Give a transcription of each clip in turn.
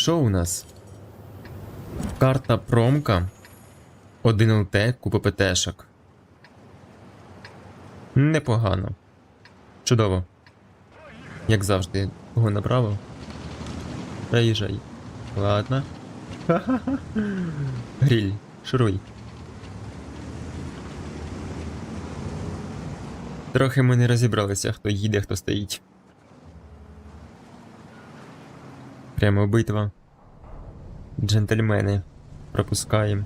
Що у нас? Карта промка. 1 ЛТ, купа ПТшок. Непогано. Чудово. Як завжди, кого направив. Приїжджай. Ладно. Ха-ха-ха. Гріль, шуруй. Трохи ми не розібралися, хто їде, хто стоїть. Прямо битва. Джентльмени. Пропускаємо.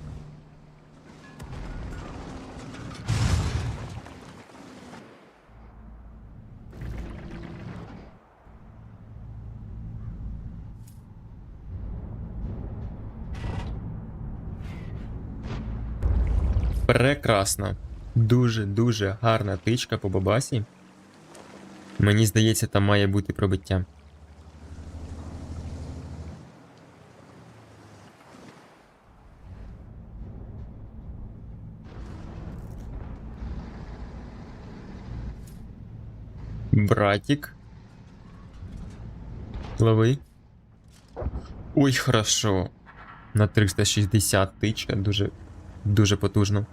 Прекрасно. Дуже-дуже гарна тичка по бабасі. Мені здається, там має бути пробиття. Братик. Лови. Ой, хорошо. На 360 тичка, дуже, дуже потужно.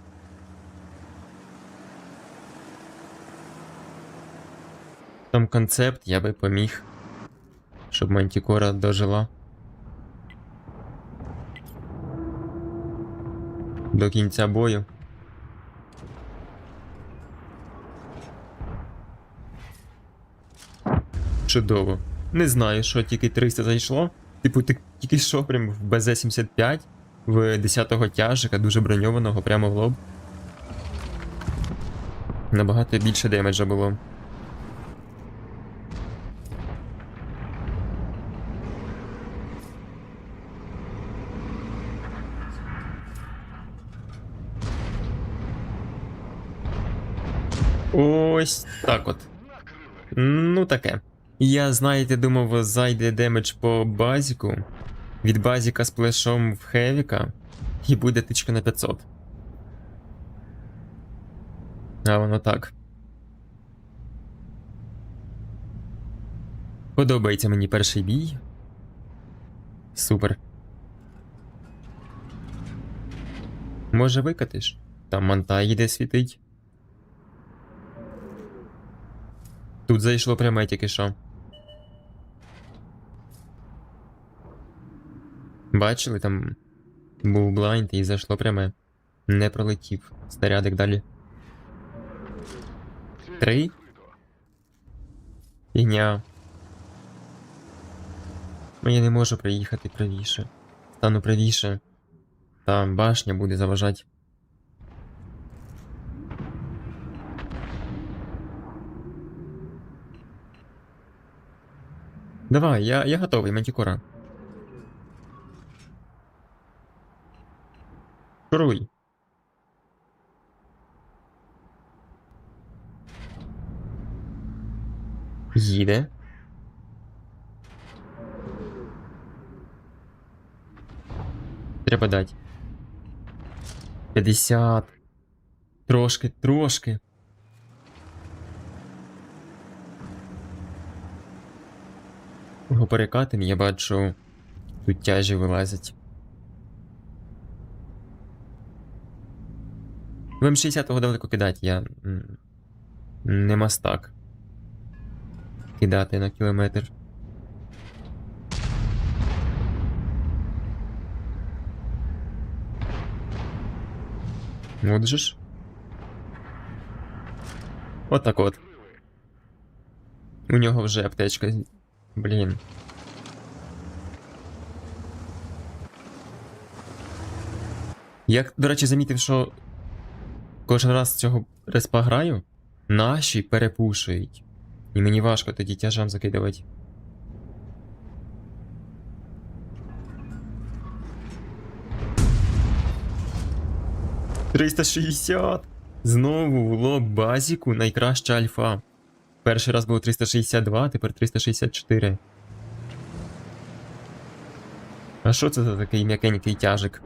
Там концепт, я би поміг. Щоб Мантікора дожила. До кінця бою. Чудово. Не знаю, що тільки 300 зайшло. Типу, ти тільки що прям в БЗ-75 в 10-го тяжика, дуже броньованого, прямо в лоб. Набагато більше демеджа було. Ось так от. Ну таке. Я, знаєте, думав, зайде демедж по базіку. Від базіка з плешом в Хевіка. І буде тичка на 500. А воно так. Подобається мені перший бій. Супер. Може викатиш? Там манта їде світить. Тут зайшло пряме тільки що. Бачили, там був блайнд і зайшло пряме. Не пролетів. Снарядик далі. Три? Фігня. Я не можу приїхати правіше. Стану правіше. Там башня буде заважати. Давай, я, я готовий, Мантикора. Шуруй. Їде. Треба дати. 50. Трошки, трошки. Його перекатим, я бачу, тут тяжі вилазять. В М60 того далеко кидати, я не мастак. Кидати на кілометр. От же ж. От так от. У нього вже аптечка. Блін. Я, до речі, замітив, що кожен раз цього респа граю, наші перепушують. І мені важко тоді тяжам закидувати. Триста шістдесят! Знову в лоб базіку найкраща альфа. Перший раз було 362, тепер 364. А що це за такий м'якенький тяжик?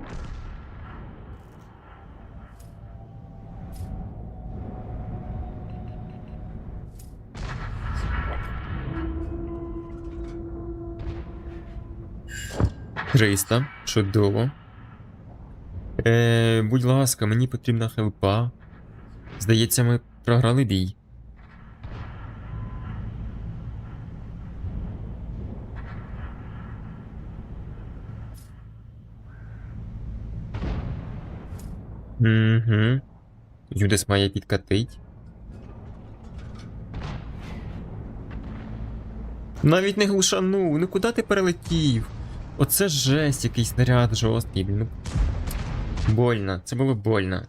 300. Чудово. Е, будь ласка, мені потрібна хелпа. Здається, ми програли бій. Угу. Юдес має підкатить. Навіть не глушанув, ну куди ти перелетів? Оце жесть, який снаряд жорсткий, блін, ну. Больно, це було больно.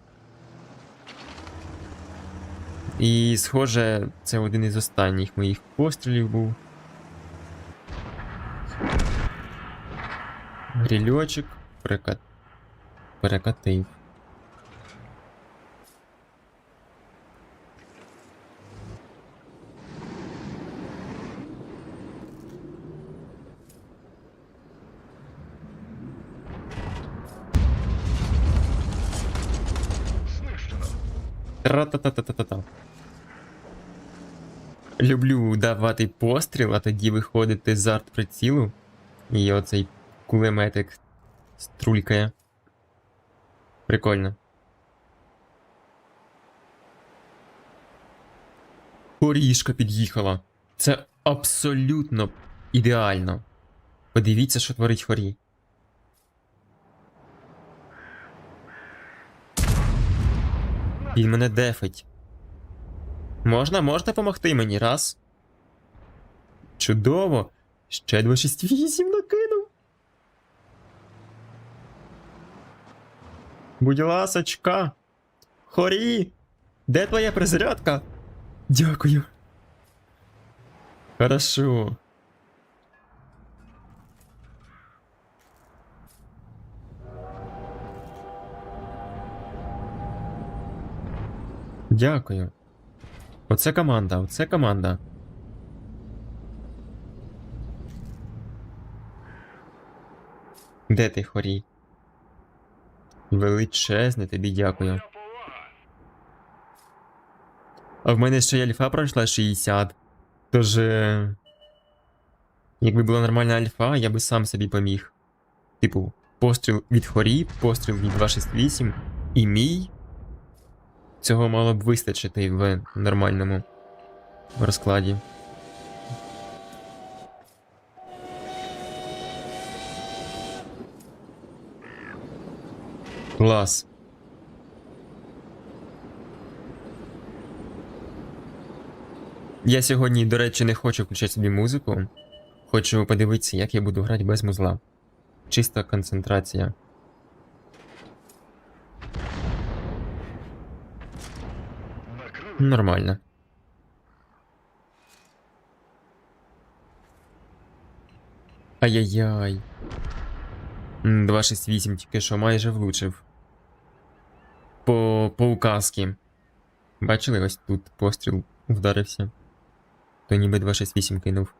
І, схоже, це один із останніх моїх пострілів був. Грільочок перекат... перекатив. Тра-та-та-та-та-та. Люблю давати постріл, а тоді виходити з арт прицілу. І оцей кулеметик струлькає. Прикольно. Поріжка під'їхала. Це абсолютно ідеально. Подивіться, що творить хорі. Він мене дефить. Можна, можна допомогти мені, раз. Чудово. Ще 268 накинув. Будь ласочка. Хорі. Де твоя перезарядка? Дякую. Хорошо. Дякую. Оце команда, оце команда. Де ти, хорій? Величезне тобі дякую. А в мене ще й альфа пройшла 60. Тож. е, Якби була нормальна альфа, я би сам собі поміг. Типу, постріл від хорі, постріл від 268 і мій. Цього мало б вистачити в нормальному розкладі. Клас. Я сьогодні, до речі, не хочу включати собі музику. Хочу подивитися, як я буду грати без музла. Чиста концентрація. Нормально. Ай-яй-яй. 268 тільки що майже влучив. По, по указки. Бачили, ось тут постріл вдарився. То ніби 268 кинув.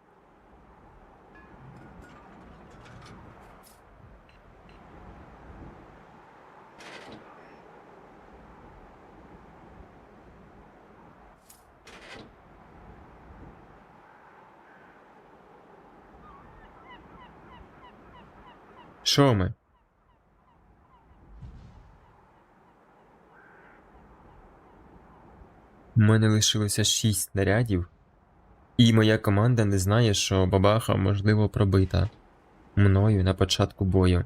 Що ми? У мене лишилося 6 снарядів, і моя команда не знає, що бабаха можливо пробита мною на початку бою.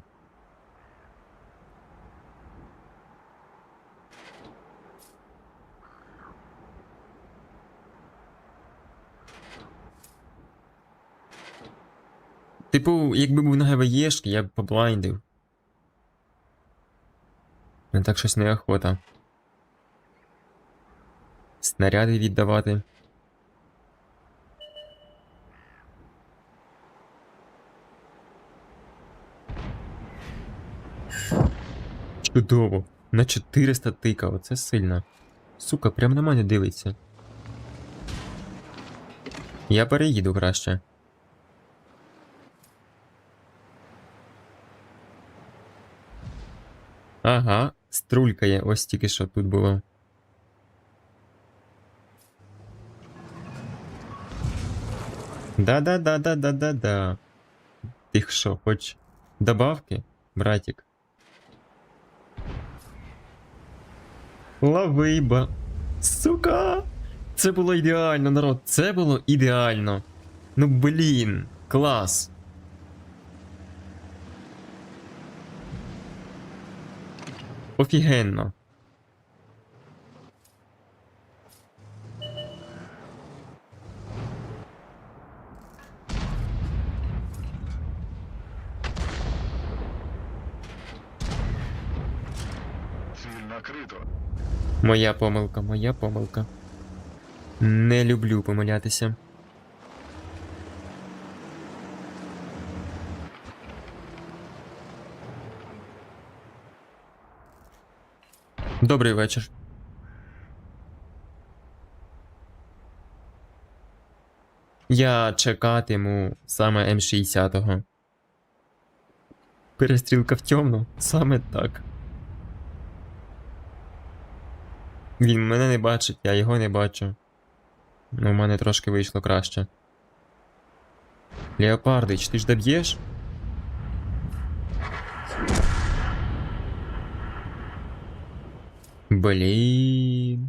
Типу, якби був на ГВЄшки, я б поблайндив. Не так щось неохота. Снаряди віддавати. Чудово. На 400 тика, оце сильно. Сука, прям на мене дивиться. Я переїду краще. Ага, струлькає, ось тільки що тут було. Да-да-да-да-да-да-да. Ти що, хоч Добавки, братик. Лавиба. Сука! Це було ідеально, народ. Це було ідеально. Ну блін, клас. Офігенно. Моя помилка, моя помилка. Не люблю помилятися. Добрий вечір. Я чекатиму саме М60. Перестрілка в темну? Саме так. Він мене не бачить, я його не бачу. Ну, у мене трошки вийшло краще. Леопардич, ти ж доб'єш? Блін.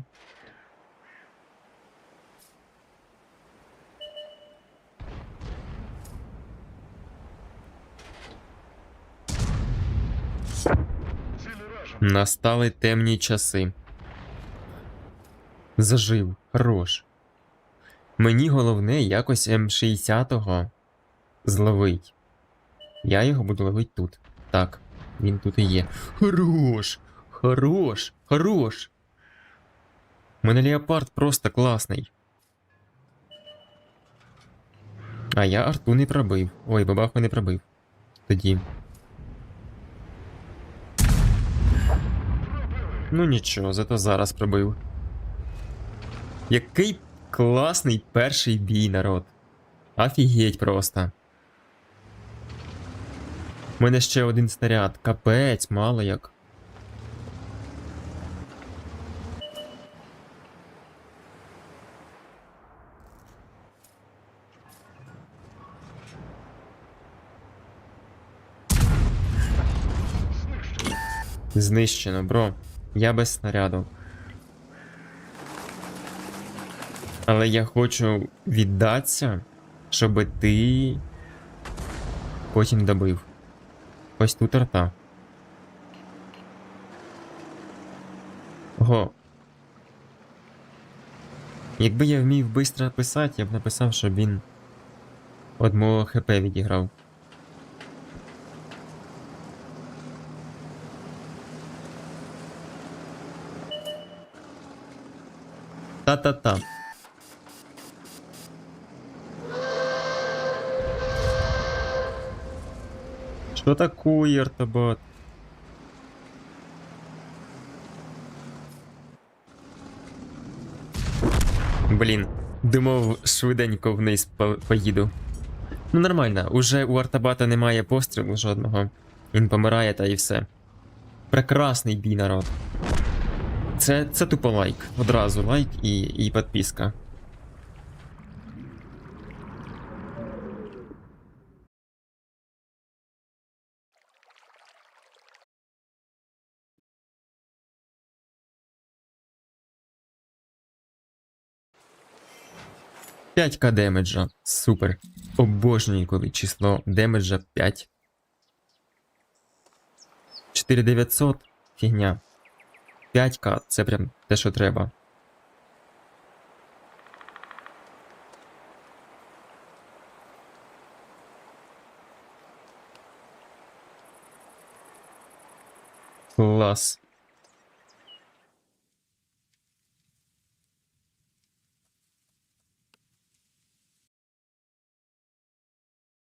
Настали темні часи. Зажив, хорош. Мені головне якось М60-го зловить. Я його буду ловити тут. Так, він тут і є. Хорош! Хорош! Хорош! У мене леопард просто класний. А я арту не пробив. Ой, бабаху не пробив. Тоді. Ну нічого, зато зараз пробив. Який класний перший бій, народ. Офігеть просто. У мене ще один снаряд. Капець, мало як. Знищено, бро. Я без снаряду. Але я хочу віддатися, щоб ти потім добив. Ось тут арта. Ого. Якби я вмів швидко писати, я б написав, щоб він од мого ХП відіграв. Та-та-та. Что такое, артобат? Блін, думав, швиденько вниз по- поїду. Ну нормально, уже у артабата немає пострілу жодного. Він помирає та і все. Прекрасний бій, народ. Це, це тупо лайк. Одразу лайк і, і підписка. П'ять к демеджа. Супер. Обожнюю, коли число демеджа 5. 4900. Фігня. 5к це прям те, що треба. Клас.